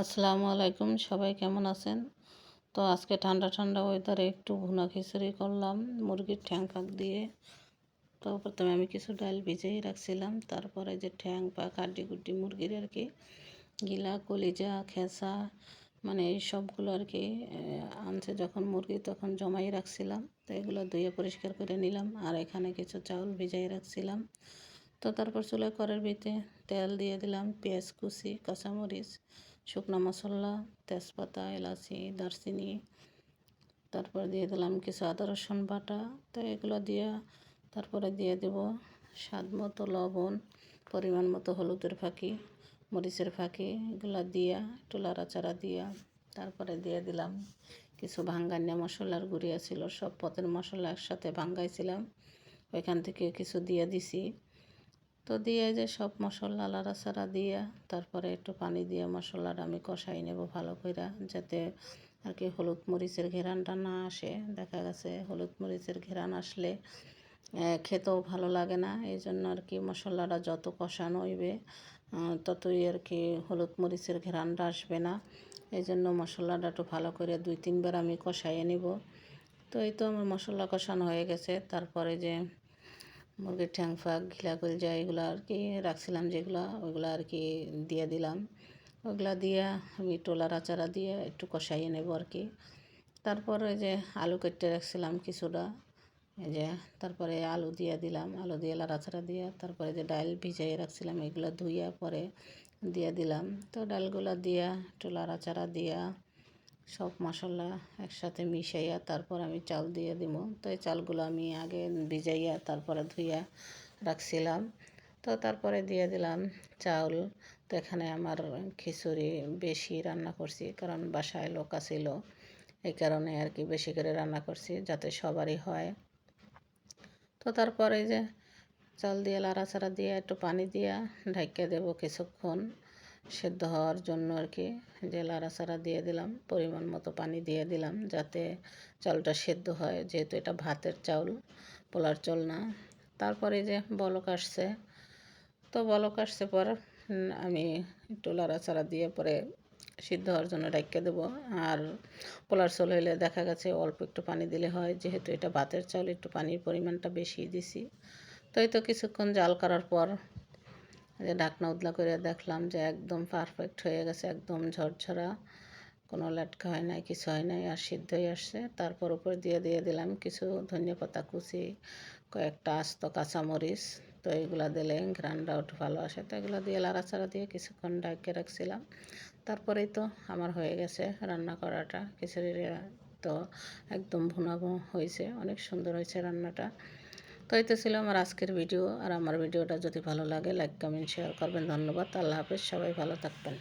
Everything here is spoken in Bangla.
আসসালামু আলাইকুম, সবাই কেমন আছেন? তো আজকে ঠান্ডা ঠান্ডা ওয়েদারে একটু ভুনা খিচুড়ি করলাম, মুরগির ঠ্যাং পাক দিয়ে। তো প্রথমে আমি কিছু ডাল ভিজেই রাখছিলাম, তারপরে যে ঠ্যাং পাক হাড্ডি গুড্ডি মুরগির আর কি গিলা, কলিজা খেসা মানে এই সবগুলো আর কি আনছে যখন মুরগি, তখন জমাই রাখছিলাম। তো এগুলো ধুয়ে পরিষ্কার করে নিলাম, আর এখানে কিছু চাউল ভিজাই রাখছিলাম। তো তারপর চুলায় করার ভিতরে তেল দিয়ে দিলাম, পেঁয়াজ কুচি, কাঁচামরিচ শুকনো মশলা, তেজপাতা, এলাচি, দারচিনি, তারপর দিয়ে দিলাম কিছু আদা, রসুন বাটা। তো এগুলো দিয়ে তারপরে দিয়ে দেব স্বাদ মতো লবণ, পরিমাণ মতো হলুদের ফাঁকি, মরিচের ফাঁকি, এগুলো দিয়া একটু লাড়াচাড়া দিয়া তারপরে দিয়ে দিলাম কিছু ভাঙ্গান্যা মশলার গুঁড়িয়া ছিল, সব পথের মশলা একসাথে ভাঙ্গাইছিলাম। ওইখান থেকে কিছু দিয়ে দিছি। তো দিয়ে যে সব মশলা লাড়াচাড়া দিয়ে তারপরে একটু পানি দিয়ে মশলাটা আমি কষাই নেব ভালো করে যাতে আর কি হলুদ মরিচের ঘেরানটা না আসে। দেখা গেছে হলুদ মরিচের ঘেরান আসলে খেতেও ভালো লাগে না। এই জন্য আর কি মশলাটা যত কষানো হইবে ততই আর কি হলুদ মরিচের ঘেরানটা আসবে না। এই জন্য মশলাটা একটু ভালো করে দুই তিনবার আমি কষাইয়ে নিব। তো এই তো আমার মশলা কষানো হয়ে গেছে। তারপরে যে মুরগির ঠ্যাং ফাঁক ঘিলা কলজা এগুলো আর কি রাখছিলাম যেগুলো, ওইগুলো আর কি দিয়ে দিলাম। ওইগুলা দিয়ে আমি টোলা আচারা দিয়ে একটু কষাইয়ে নেব আর কি। তারপরে যে আলু কেটে রাখছিলাম কিছুটা, এই যে তারপরে আলু দিয়ে দিলাম, আলু দিয়ে লাড়াচাড়া দিয়ে তারপরে যে ডাল ভিজাইয়ে রাখছিলাম, এগুলো ধুইয়া পরে দিয়ে দিলাম। তো ডালগুলো দিয়া একটু লাড়াচাড়া দিয়া সব মশলা একসাথে মিশাইয়া তারপর আমি চাল দিয়ে দিব তো এই চালগুলো আমি আগে ভিজাইয়া তারপরে ধুইয়া রাখছিলাম। তো তারপরে দিয়ে দিলাম চাউল। তো এখানে আমার খিচুড়ি বেশি রান্না করছি, কারণ বাসায় লোক আছিল। এই কারণে আর কি বেশি করে রান্না করছি, যাতে সবারই হয়। তো তারপরে যে চাল দিয়ে লাড়াচাড়া দিয়ে একটু পানি দিয়া ঢাকিয়ে দেবো কিছুক্ষণ। সেদ্ধ হওয়ার জন্য আর কি যে লাড়াচাড়া দিয়ে দিলাম, পরিমাণ মতো পানি দিয়ে দিলাম যাতে চালটা সেদ্ধ হয়, যেহেতু এটা ভাতের চাউল, পোলার চাল না। তারপরে যে বলক আসছে, তো বলক আসছে পর আমি একটু লাড়াচাড়া দিয়ে পরে সিদ্ধ হওয়ার জন্য রাখতে দেবো। আর পোলার চাল হইলে দেখা গেছে অল্প একটু পানি দিলে হয়, যেহেতু এটা ভাতের চাউল, একটু পানির পরিমাণটা বেশি দিছি। তো এই তো কিছুক্ষণ জাল করার পর যে ঢাকনা উদলা করে দেখলাম যে একদম পারফেক্ট হয়ে গেছে, একদম ঝরঝরা। কোনো লাটকা হয় নাই, কিছু হয় নাই, আর সিদ্ধ হয়ে আসছে। তারপর উপর দিয়ে দিয়ে দিলাম কিছু ধনিয়া পাতা কুচি, কয়েকটা আস্ত কাঁচামরিচ, তো এগুলো দিলে ঘ্রানটাও একটু ভালো আসে। তো এগুলো দিয়ে লাড়াচাড়া দিয়ে কিছুক্ষণ ডাকে রাখছিলাম। তারপরেই তো আমার হয়ে গেছে রান্না করাটা। খিচুড়ি তো একদম ভুনা হয়েছে, অনেক সুন্দর হয়েছে রান্নাটা। তো এই তো ছিল আমার আজকের ভিডিও। আর আমার ভিডিওটা যদি ভালো লাগে লাইক কমেন্ট শেয়ার করবেন। ধন্যবাদ। আল্লাহ হাফেজ। সবাই ভালো থাকবেন।